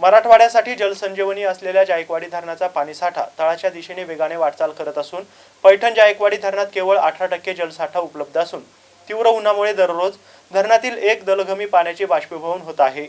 मराठवाड्यासाठी जलसंजीवनी असलेल्या जायकवाडी धरणाचा पाणीसाठा तळाच्या दिशेने वेगाने वाटचाल करत असून पैठण जायकवाडी धरणात केवळ अठरा टक्के जलसाठा उपलब्ध असून तीव्र उन्हामुळे दररोज धरणातील एक दलघमी पाण्याचे बाष्पीभवन होत आहे.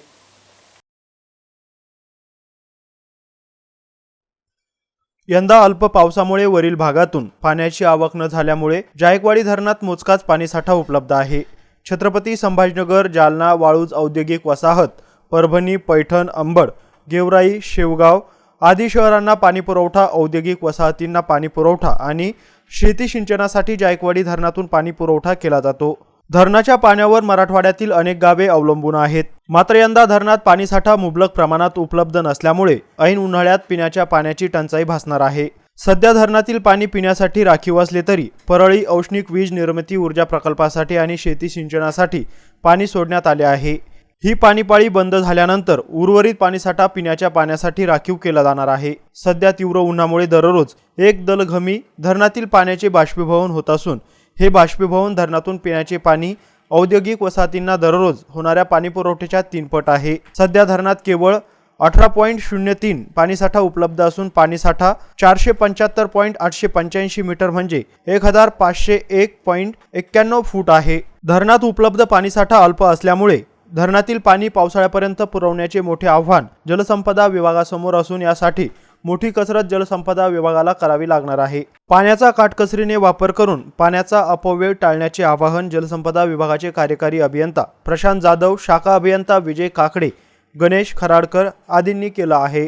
यंदा अल्प पावसामुळे वरील भागातून पाण्याची आवक न झाल्यामुळे जायकवाडी धरणात मोजकाच पाणीसाठा उपलब्ध आहे. छत्रपती संभाजीनगर जालना वाळूज औद्योगिक वसाहत परभणी पैठण अंबड गेवराई शेवगाव आदी शहरांना पाणीपुरवठा औद्योगिक वसाहतींना पाणीपुरवठा आणि शेती सिंचनासाठी जायकवाडी धरणातून पाणीपुरवठा केला जातो. धरणाच्या पाण्यावर मराठवाड्यातील अनेक गावे अवलंबून आहेत. मात्र यंदा धरणात पाणीसाठा मुबलक प्रमाणात उपलब्ध नसल्यामुळे ऐन उन्हाळ्यात पिण्याच्या पाण्याची टंचाई भासणार आहे. सध्या धरणातील पाणी पिण्यासाठी राखीव असले तरी परळी औष्णिक वीज निर्मिती ऊर्जा प्रकल्पासाठी आणि शेती सिंचनासाठी पाणी सोडण्यात आले आहे. ही पाणीपाळी बंद झाल्यानंतर उर्वरित पाणीसाठा पिण्याच्या पाण्यासाठी राखीव केला जाणार आहे. सध्या तीव्र उन्हामुळे दररोज एक दलघमी धरणातील पाण्याचे बाष्पीभवन होत असून हे बाष्पीभवन धरणातून पिण्याचे पाणी औद्योगिक वसाहतींना दररोज होणाऱ्या पाणीपुरवठ्याच्या तीनपट आहे. सध्या धरणात केवळ अठरा पॉईंट शून्य तीन पाणीसाठा उपलब्ध असून पाणीसाठा चारशे पंच्याहत्तर पॉईंट आठशे पंच्याऐंशी मीटर म्हणजे एक हजार पाचशे एक पॉईंट एक्क्याण्णव फूट आहे. धरणात उपलब्ध पाणीसाठा अल्प असल्यामुळे धरणातील पाणी पावसाळ्यापर्यंत पुरवण्याचे मोठे आव्हान जलसंपदा विभागासमोर असून यासाठी मोठी कसरत जलसंपदा विभागाला करावी लागणार आहे. पाण्याचा काटकसरीने वापर करून पाण्याचा अपव्यय टाळण्याचे आवाहन जलसंपदा विभागाचे कार्यकारी अभियंता प्रशांत जाधव शाखा अभियंता विजय काकडे गणेश खराडकर आदींनी केलं आहे.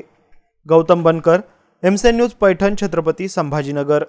गौतम बनकर एमसेन न्यूज पैठण छत्रपती संभाजीनगर.